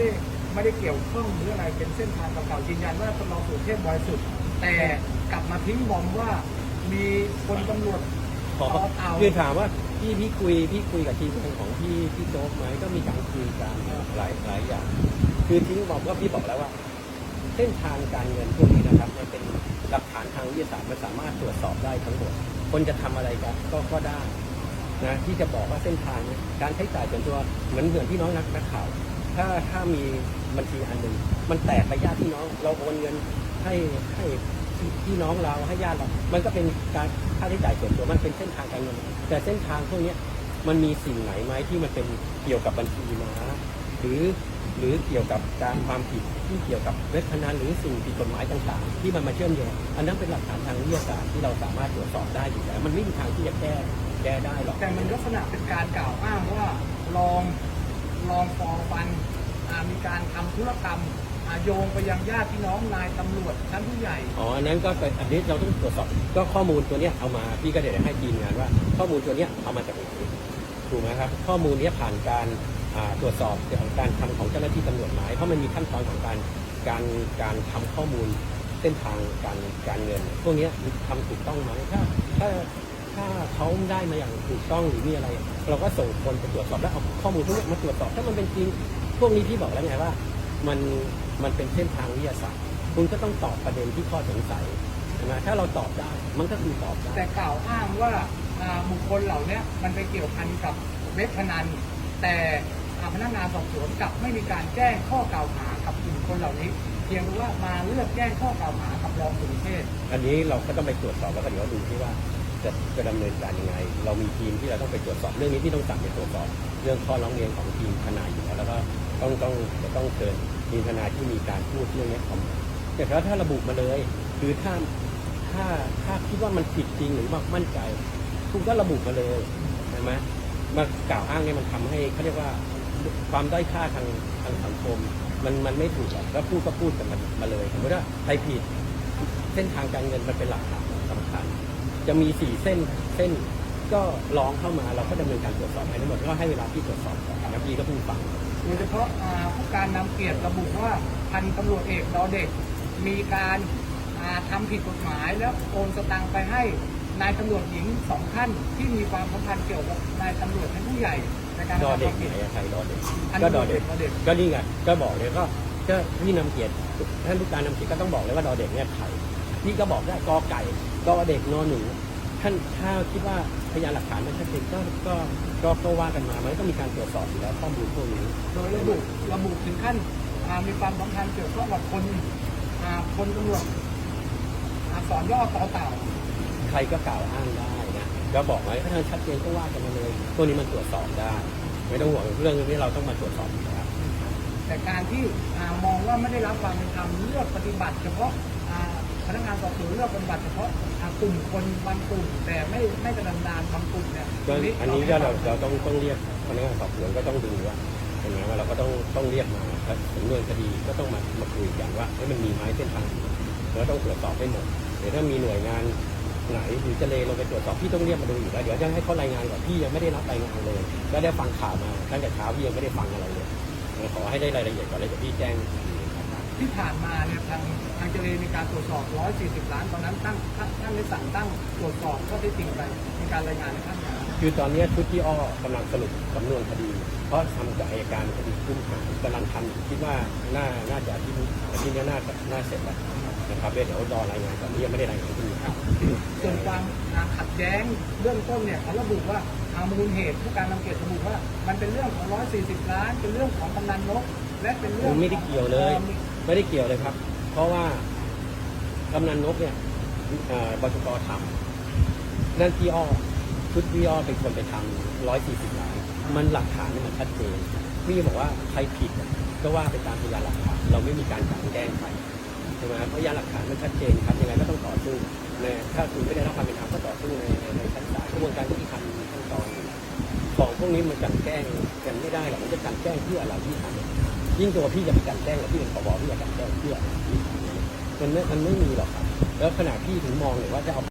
ได้ไม่ได้เกี่ยวข้องหรืออะไรเป็นเส้นทางเก่าๆยืนยันว่าตำรวจสุเทพบริสุทธิ์แต่กลับมาทิ้งบอมว่ามีคนตำรวจขอต่อเต่าคือถามว่าพี่พี่คุยพี่คุยกับทีมงานของพี่พี่โจ๊กไหมก็มีการคุยกันหลายหลายอย่าง คือทิ้งบอกว่าพี่บอกแล้วว่า เส้นทางการเงินพวกนี้นะครับมันเป็นหลักฐานทางวิทยาศาสตร์มันสามารถตรวจสอบได้ทั้งหมดคนจะทำอะไรกันก็ก็ได้นะที่จะบอกว่าเส้นทางเนี้การใช้จ่ายส่วนตัวเหมือนเหมือนพี่น้องนักนักข่าว ถ้าถ้ามีบัญชีอันหนึ่งมันแตกไปญาติพี่น้อง เราโอนเงินให้ให้พี่น้องเราให้ญาติเรา มันก็เป็นการค่าใช้จ่ายส่วนตัวมันเป็นเส้นทางการเงิน แต่เส้นทางพวกนี้มันมีสิ่งไหนไหมที่มันเป็นเกี่ยวกับบัญชีม้าหรือหรือเกี่ยวกับการความผิดที่เกี่ยวกับเว็บพนันหรือสิ่งผิดกฎหมายต่างๆ ที่มันมาเชื่อมโยงอันนั้นเป็นหลักฐานทางวิทยาศาสตร์ที่เราสามารถตรวจสอบได้อยู่แล้วมันไม่มีทางที่จะแก้แก้ได้หรอกแต่มันลักษณะเป็นการกล่าวอ้างว่าลอง ลองฟอฟันมีการทำธุรกรรมโยงไปยังญาติพี่น้องนายตำรวจชั้นผู้ใหญ่ อ๋อ อันนั้นก็เป็นอันนี้เราต้องตรวจสอบ ก็ข้อมูลตัวนี้เอามา พี่ก็เดี๋ยวให้ทีมงานว่า ข้อมูลตัวนี้เอามาจากไหน ถูกไหมครับ ข้อมูลนี้ผ่านการตรวจสอบเกี่ยวกับการทำของเจ้าหน้าที่ตำรวจไหมเพราะมันมีขั้นตอนของการการการทำข้อมูลเส้นทางการการเงิน พวกนี้ยทำถูกต้องไหมถ้าถ้า ถ้าเขาได้มาอย่างถูกต้องหรือมีอะไร เราก็ส่งคนไปตรวจสอบแล้วเอาข้อมูลพวกเนี้ยมาตรวจสอบ ถ้ามันเป็นจริงพวกนี้พี่บอกแล้วไงว่ามันมันเป็นเส้นทางวิทยาศาสตร์คุณก็ต้องตอบประเด็นที่ข้อสงสัยใช่ไหมถ้าเราตอบได้มันก็คือตอบได้แต่กล่าวอ้างว่าอ่าบุคคลเหล่าเนี้ยมันไปเกี่ยวพันกับเว็บพนัน แต่อ่าพนักงานสอบสวนกลับไม่มีการแจ้งข้อกล่าวหากับบุคคลเหล่านี้ เพียงแต่ว่ามาเลือกแจ้งข้อกล่าวหากับรองสุรเชษฐ์อันนี้เราก็ต้องไปตรวจสอบแล้วก็เดี๋ยวดูที่ว่า จะจะดำเนินการยังไง เรามีทีมที่เราต้องไปตรวจสอบเรื่องนี้ที่ต้องสั่งไปตรวจสอบ เรื่องข้อร้องเรียนของทีมทนายอยู่แล้วแล้วก็ต้องต้องจะต้องเชิญทีมทนายที่มีการพูดเรื่องนี้ออกมาแต่ถ้าถ้าระบุมาเลยคือถ้าถ้าถ้าคิดว่ามันผิดจริงหรือว่ามั่นใจ คุณก็ระบุมาเลยใช่ไหมมากล่าวอ้างเนี่ยมันทำให้เขาเรียกว่าความด้อยค่าทางทางสังคม มันมันไม่ถูกหรอกแล้วพูดก็พูดกันมันมาเลยสมมติว่าใครผิดเส้นทางการเงินมันเป็นหลักฐาน จะมีสี่เส้นเส้นก็ร้องเข้ามาเราก็ดำเนินการตรวจสอบให้ทั้งหมดก็ให้เวลาที่ตรวจสอบก่อนนะพี่ก็เพิ่งฟังโดยเฉพาะอ่าผู้การนำเกียรติระบุว่าพันตำรวจเอกดอเด็ก มีการอ่าทำผิดกฎหมายแล้วโอนสตังค์ไปให้นายตำรวจหญิงสองท่านที่มีความสัมพันธ์เกี่ยวกับนายตำรวจชั้นผู้ใหญ่ในการดอเด็กทำไหผิดนอะใครดอเด็กอันก็นี้ดอเด็กดอเด็ก ก็นี่ไงก็บอกเลยก็ก็พี่นำเกียรติท่านผู้การนำเกียรติก็ต้องบอกเลยว่าดอเด็กเนี่ยใครพี่ก็บอกได้กอไก่ ดอเด็กนอหนูท่านถ้าคิดว่าพยานหลักฐานมันชัดเจนก็ก็ก็ก็ว่ากันมามันก็มีการตรวจสอบอยู่แล้วข้อมูลพวกนี้โดยระบุระบุถึงขั้นอ่ามีความสัมพันธ์เกี่ยวข้องกับคนอ่าคนตำรวจอ่าสอนย่อต่อเต่าใครก็กล่าวอ้างได้นะก็บอกไว้ถ้าทางชัดเจนก็ว่ากันมาเลยพวกนี้มันตรวจสอบได้ ไม่ต้องห่วงเรื่องนี้เราต้องมาตรวจสอบอยู่แล้วแต่การที่อ่ามองว่าไม่ได้รับความเป็นธรรมเลือกปฏิบัติเฉพาะอ่าพ นักงานสอบสวนเลือกปฏิบัติเฉพาะอ่ากลุ่มคนบางกลุ่มแต่ไม่ไม่กระดานดานบางกลุ่มเนี่ยก็ตรงอันนี้ก็เราเราต้องต้องเรียกพนักงานสอบสวนก็ต้องดูว่าเห็นไหมว่าเราก็ต้องต้องเรียกมาแล้วสำนวนคดีก็ต้องมามาคุยกันว่าเอ้ยมันมีไหมเส้นทางเราต้องตรวจสอบให้หมดเดี๋ยวถ้ามีหน่วยงานไหนหรือจะเลลงไปตรวจสอบพี่ต้องเรียกมาดูอยู่แล้วเดี๋ยวจะให้เขารายงานก่อนพี่ยังไม่ได้รับรายงานเลย ก็ได้ฟังข่าวมาตั้งแต่เช้าพี่ยังไม่ได้ฟังอะไรเลยขอให้ได้รายละเอียดก่อนเลยเดี๋ยวพี่แจ้ง ที่ผ่านมาเนี่ยทางทางเจเลมีการตรวจสอบ 140 ล้านตอนนั้นตั้งตั้งตั้งได้สั่งตั้งตรวจสอบข้อเท็จจริงไปมีการรายงานในขั้นงานคือตอนนี้ชุดที่อ้อกำลังสรุปสำนวนคดี เพราะทำกับอายการคดีคุ้มหายกำลังทำอยู่คิดว่าน่าน่าจะอาที่นี้อาที่นี้น่าจะน่าเสร็จแล้วนะครับเดี๋ยวรอรายงานก่อนนี่ยังไม่ได้รายงานที่นี่ครับส่วนความอ่าขัดแย้งเบื้องต้นเนี่ยเขาระบุว่าอามูลเหตุผู้การนำเกียรติระบุว่า มันเป็นเรื่องของ 140 ล้าน เป็นเรื่องของกำนันนกและเป็นเรื่องไม่ได้เกี่ยวเลยอ่อ ไม่ได้เกี่ยวเลยครับ เพราะว่ากำนันนกเนี่ยบชกทำนั่นพี่อ้อชุดพี่อ้อเป็นคนไปทำร้อยสี่สิบล้านมันหลักฐานนี่มันชัดเจนพี่บอกว่าใครผิดก็ว่าไปตามพยานหลักฐานเราไม่มีการกลั่นแกล้งใครใช่ไหมครับพยานหลักฐานมันชัดเจนครับยังไงก็ต้องต่อสู้ในถ้าคุณไม่ได้รับความเป็นธรรมก็ต่อสู้ในในชั้นศาลกระบวนการยุติธรรมมีขั้นตอนของพวกนี้มันกลั่นแกล้งกันไม่ได้หรอกมันจะกลั่นแกล้งเพื่ออะไรที่ทำ ยิ่งตัวพี่จะไปกลันแจ้งกับพี่เป็นผบพี่จะกลันแจ้งเพื่อมันไม่มันไม่มีหรอกครับแล้วขณะพี่ถึงมองเลยว่าจะเอา